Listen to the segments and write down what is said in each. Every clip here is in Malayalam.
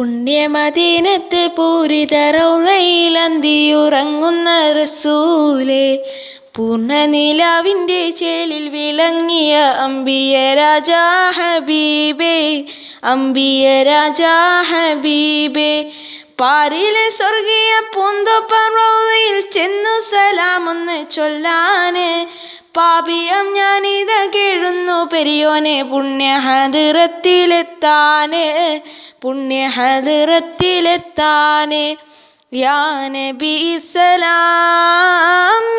പുണ്യമദീനത്ത് പൂരിതറൗലയിൽ ഉറങ്ങുന്ന റസൂലേ പൂർണനിലാവിന്റെ ചേലിൽ വിളങ്ങിയ അമ്പിയ രാജാ ഹബീബേ അമ്പിയ രാജാ ഹബീബേ. പാരിലെ സ്വർഗീയ പൂന്തോപ്പറോയിൽ ചെന്നു സലാമൊന്ന് ചൊല്ലാന് പാപിയം ഞാനിത കേഴുന്നു പെരിയോനെ പുണ്യഹദിറത്തിലെത്താന് പുണ്യഹദിറത്തിലെത്താന് യാ നബി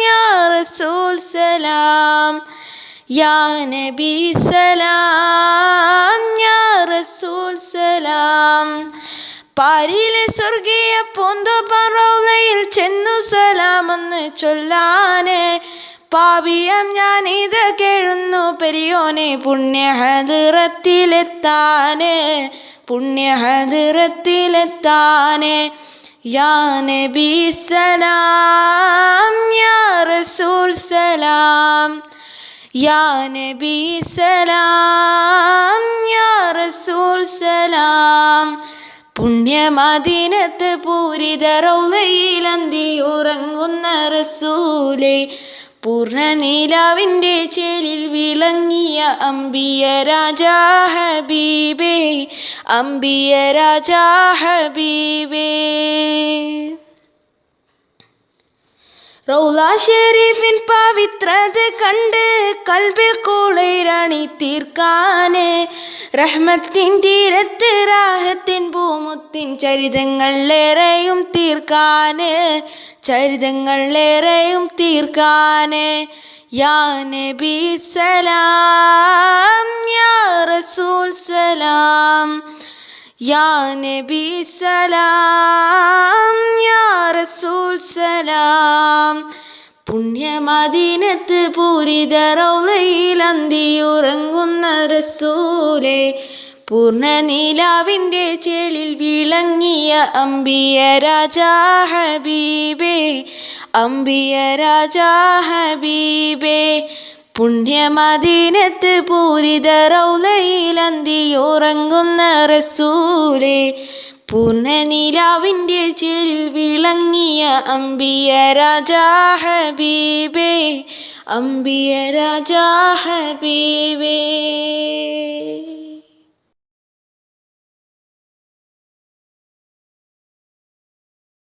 യാ റസൂൽ സലാം യാ നബി യാ റസൂൽ സലാം. പാരിലെ സ്വർഗീയ പൂന്തോപ്പറൗലയിൽ ചെന്നു സലാമെന്ന് ചൊല്ലാനെ. പാപിയം ഞാൻ ഇത് കേഴുന്നു പെരിയോനെ പുണ്യഹദിറത്തിലെത്താന് പുണ്യഹദിറത്തിലെത്താന് യാ നബി സലാം യാ റസൂൽ സലാം യാ നബി സലാം യാ റസൂൽ സലാം. പുണ്യമദീനത്ത് പൂരിത റൗലയിലന്തി ഉറങ്ങുന്ന റസൂലേ പൂർണനീലാവിന്റെ ചേലിൽ വിളങ്ങിയ അമ്പിയ രാജാ ഹബീബേ അമ്പിയ രാജാ ഹബീബേ. റൗല ഷെരീഫിൻ പവിത്രത കണ്ട് കൽബിൽ കുളിരണി തീർക്കാന് റഹ്മത്തിൻ തീരത്ത് റാഹത്തിൻ ഭൂമുത്തിൻ ചരിതങ്ങൾ ഏറെയും തീർക്കാന് ചരിതങ്ങൾ ഏറെയും തീർക്കാന്. യാ നബി സലാം യാ റസൂൽ സലാം യാ നബി സലാം യാ റസൂൽ സലാം. പുണ്യമദീനത്ത് പൂരിതറൗലയിൽ അന്തിയുറങ്ങുന്ന റസൂലേ പൂർണനീലാവിന്റെ ചേലിൽ വിളങ്ങിയ അമ്പിയ രാജാ ഹബീബേ അമ്പിയ രാജാ ഹബീബേ. പുണ്യമദീനത്ത് പൂരിത റൗലയിൽ റസൂലെ പൂർണനീലാവിന്റെ ചേലിൽ വിളങ്ങിയ അമ്പിയ രാജാ ഹബീബേ അമ്പിയ രാജാ ഹബീബേ.